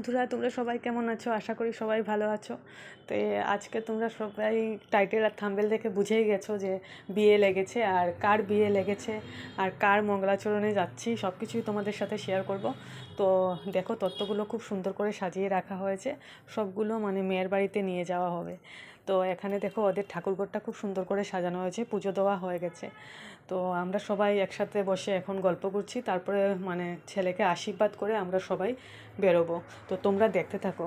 বন্ধুরা, তোমরা সবাই কেমন আছো? আশা করি সবাই ভালো আছো। তো আজকে তোমরা সবাই টাইটেল আর থাম্বেল দেখে বুঝেই গেছো যে বিয়ে লেগেছে আর কার বিয়ে লেগেছে আর কার মঙ্গলাচরণে যাচ্ছি সব কিছুই তোমাদের সাথে শেয়ার করব। তো দেখো, তত্ত্বগুলো খুব সুন্দর করে সাজিয়ে রাখা হয়েছে। সবগুলো মানে মেয়ের বাড়িতে নিয়ে যাওয়া হবে। তো এখানে দেখো ওদের ঠাকুরঘরটা খুব সুন্দর করে সাজানো হয়েছে, পুজো দেওয়া হয়ে গেছে। তো আমরা সবাই একসাথে বসে এখন গল্প করছি, তারপরে মানে ছেলেকে আশীর্বাদ করে আমরা সবাই বেরোবো। তো তোমরা দেখতে থাকো।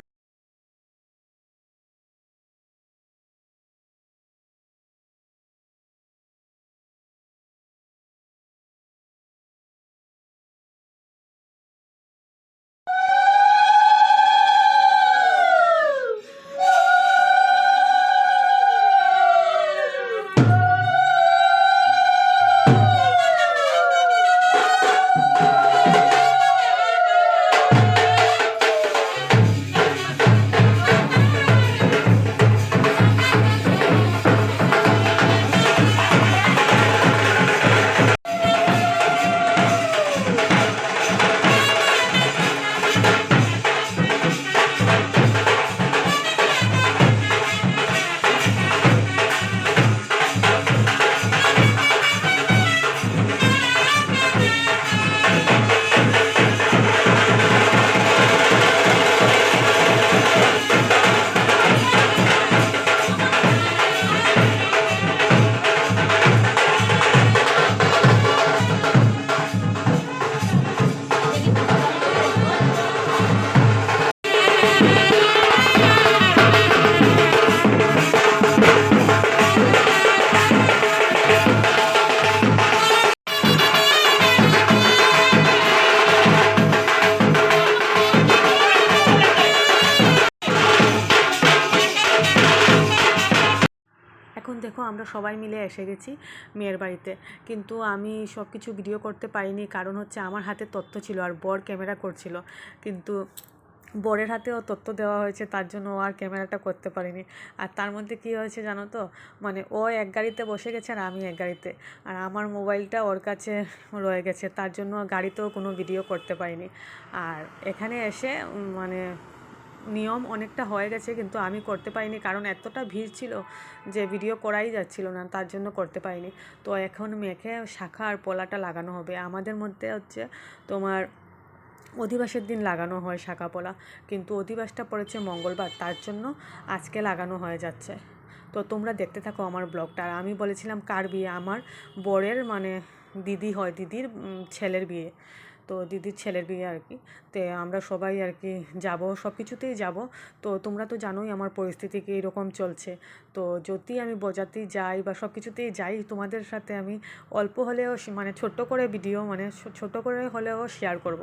আমরা সবাই মিলে এসে গেছি মেয়ের বাড়িতে। কিন্তু আমি সব কিছু ভিডিও করতে পারিনি, কারণ হচ্ছে আমার হাতে তথ্য ছিল আর বর ক্যামেরা করছিল। কিন্তু বরের হাতেও তথ্য দেওয়া হয়েছে, তার জন্য ও আর ক্যামেরাটা করতে পারিনি। আর তার মধ্যে কী হয়েছে জানো তো? মানে ও এক গাড়িতে বসে গেছে আর আমি এক গাড়িতে। আর আমার মোবাইলটা ওর কাছে রয়ে গেছে, তার জন্য গাড়িতেও কোনো ভিডিও করতে পারিনি। আর এখানে এসে মানে নিয়ম অনেকটা হয়ে গেছে, কিন্তু আমি করতে পারিনি। কারণ এতটা ভিড় ছিল যে ভিডিও করাই যাচ্ছিল না, তার জন্য করতে পারিনি। তো এখন মেখে, শাখা আর পলাটা লাগানো হবে। আমাদের মধ্যে হচ্ছে তোমার অধিবাসের দিন লাগানো হয় শাখা পলা, কিন্তু অধিবাসটা পড়েছে মঙ্গলবার, তার জন্য আজকে লাগানো হয়ে যাচ্ছে। তো তোমরা দেখতে থাকো আমার ব্লগটা। আর আমি বলেছিলাম কার বিয়ে? আমার বরের মানে দিদি হয়, দিদির ছেলের বিয়ে। তো দিদির ছেলের বিয়ে আর কি। তো আমরা সবাই আর কি যাব সব কিছুতেই যাব। তো তোমরা তো জানোই আমার পরিস্থিতি কি এরকম চলছে। তো যদি আমি বোঝাতেই যাই বা সব কিছুতেই যাই, তোমাদের সাথে আমি অল্প হলেও মানে ছোট্ট করে ভিডিও মানে ছোট করে হলেও শেয়ার করব।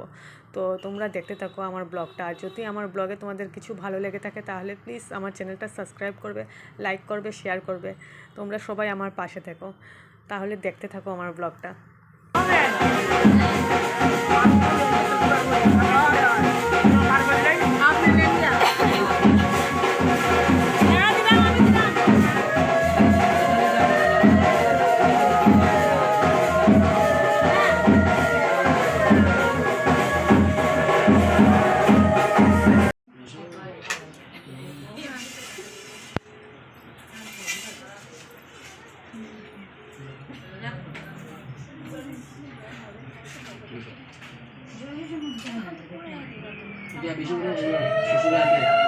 তো তোমরা দেখতে থাকো আমার ব্লগটা। যদি আমার ব্লগে তোমাদের কিছু ভালো লেগে থাকে, তাহলে প্লিজ আমার চ্যানেলটা সাবস্ক্রাইব করবে লাইক করবে শেয়ার করবে। তোমরা সবাই আমার পাশে থেকো। তাহলে দেখতে থাকো আমার ব্লগটা। Thank you. দিয়া বেশি করে শ্বশুর আছে স্যার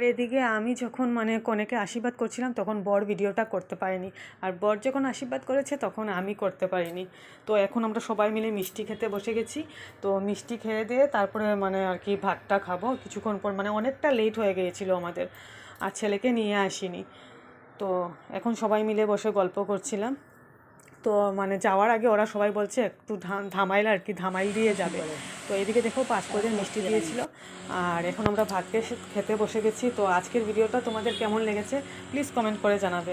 আর এদিকে আমি যখন মানে কনেকে আশীর্বাদ করছিলাম, তখন বর ভিডিওটা করতে পারিনি। আর বর যখন আশীর্বাদ করেছে, তখন আমি করতে পারিনি। তো এখন আমরা সবাই মিলে মিষ্টি খেতে বসে গেছি। তো মিষ্টি খেয়ে দিয়ে তারপরে মানে আর কি ভাতটা খাব। কিছুক্ষণ পর মানে অনেকটা লেট হয়ে গিয়েছিল আমাদের। আর ছেলেকে নিয়ে আসিনি। তো এখন সবাই মিলে বসে গল্প করছিলাম। তো মানে যাওয়ার আগে ওরা সবাই বলছে, একটু ধামাইল আর কি, ধামাইল দিয়ে যাবে। তো এদিকে দেখো পাসপোর্টের মিষ্টি দিয়েছিল। আর এখন আমরা ভাতকে খেতে বসে গেছি। তো আজকের ভিডিওটা তোমাদের কেমন লেগেছে প্লিজ কমেন্ট করে জানাবে।